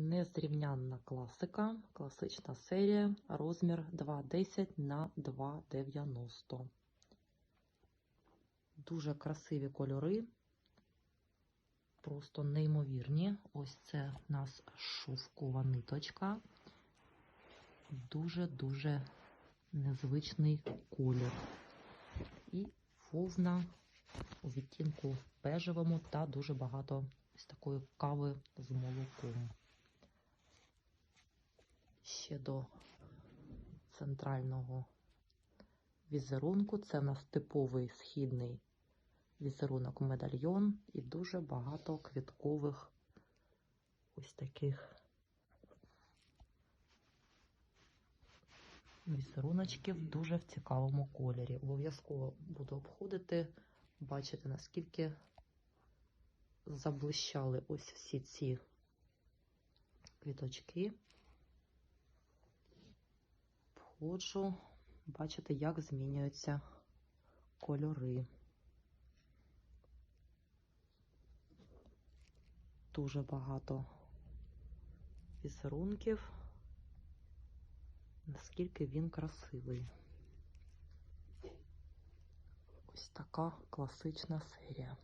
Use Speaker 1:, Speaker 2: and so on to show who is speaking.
Speaker 1: Незрівнянна класика, класична серія, розмір 2,10 на 2,90. Дуже красиві кольори, просто неймовірні. Ось це в нас шовкова ниточка. Дуже-дуже незвичний колір. І вовна у відтінку бежевому та дуже багато ось такої кави з молоком. Ще до центрального візерунку. Це в нас типовий східний візерунок медальйон і дуже багато квіткових ось таких візеруночків дуже в цікавому кольорі. Обов'язково буду обходити, бачити, наскільки заблищали ось всі ці квіточки. Входжу, бачите, як змінюються кольори. Дуже багато візерунків, наскільки він красивий. Ось така класична серія.